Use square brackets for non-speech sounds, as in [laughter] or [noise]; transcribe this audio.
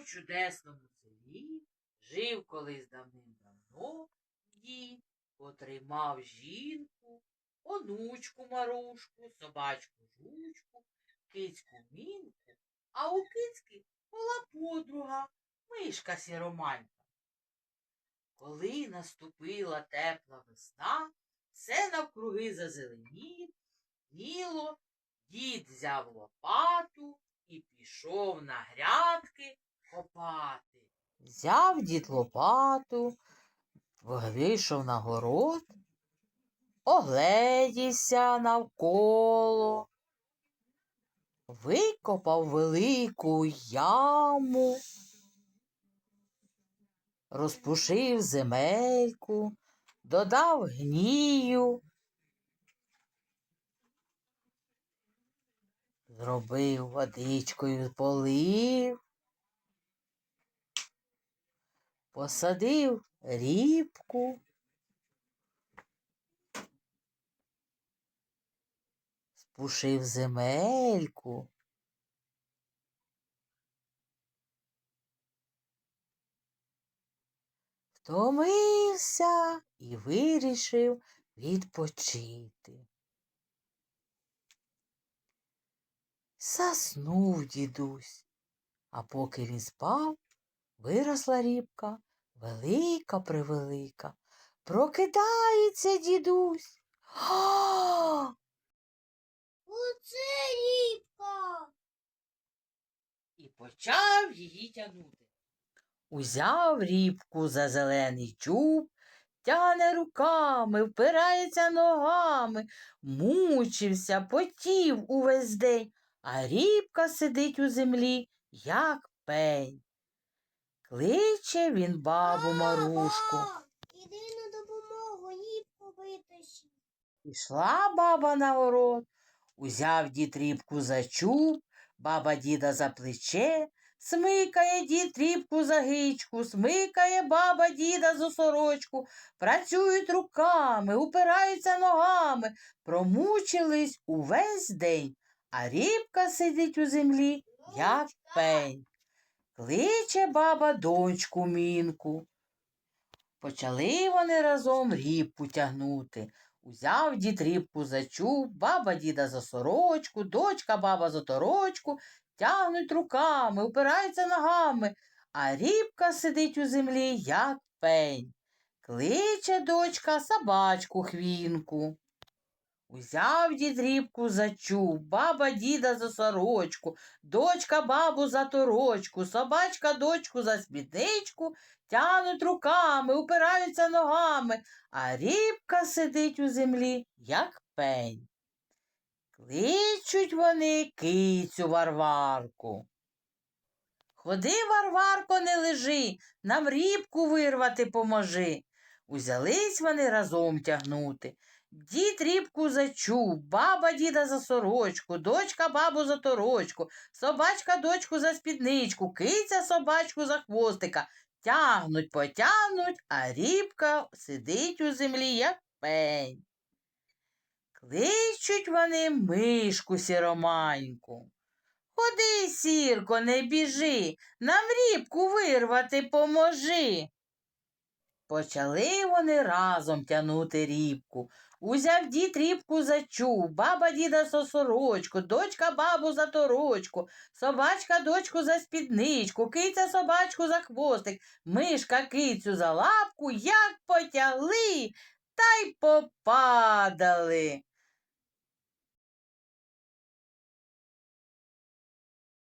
одному чудесному селі жив колись давним-давно дід, котрий мав жінку, онучку Марушку, собачку жучку, кицьку мінку, а у кицьки була подруга, мишка сіроманька. Коли наступила тепла весна, все навкруги зазеленіло, дід взяв лопату і пішов на грядки копати. Взяв дід лопату, вийшов на город, огледівся навколо, викопав велику яму, розпушив земельку, додав гнію, зробив водичкою полив, посадив рібку, спушив земельку. Втомився і вирішив відпочити. Заснув дідусь, а поки він спав, виросла рібка, велика превелика. Прокидається дідусь. А! [gasps] Оце рібка. І почав її тягнути. Узяв рібку за зелений чуб, тяне руками, впирається ногами, мучився, потів увесь день, а рібка сидить у землі, як пень. Кличе він бабу Марушку. Іди на допомогу, рібку витащи. Пішла баба на город, узяв дід рібку за чуб, баба діда за плече, смикає дід рібку за гичку, смикає баба діда за сорочку, працюють руками, упираються ногами, промучились увесь день, а рібка сидить у землі, як пень. Кличе баба дочку мінку. Почали вони разом рібку тягнути. Узяв дід рібку за чуб, баба діда за сорочку, дочка баба за торочку, тягнуть руками, упираються ногами, а рібка сидить у землі, як пень. Кличе дочка собачку хвінку. Узяв дід рібку за чуб, баба діда за сорочку, дочка бабу за торочку, собачка дочку за спідничку, тянуть руками, упираються ногами, а рібка сидить у землі, як пень. Кличуть вони кицю Варварку. Ходи, Варварко, не лежи, нам рібку вирвати поможи. Узялись вони разом тягнути. Дід рібку за чуб, баба діда за сорочку, дочка бабу за торочку, собачка дочку за спідничку, киця собачку за хвостика. Тягнуть, потягнуть, а рібка сидить у землі, як пень. Кличуть вони мишку сіроманьку. Ходи, сірко, не біжи, нам рібку вирвати поможи. Почали вони разом тянути рібку. Узяв дід рібку за чуб, баба діда за сорочку, дочка бабу за торочку, собачка дочку за спідничку, киця собачку за хвостик, мишка кицю за лапку, як потягли, та й попадали.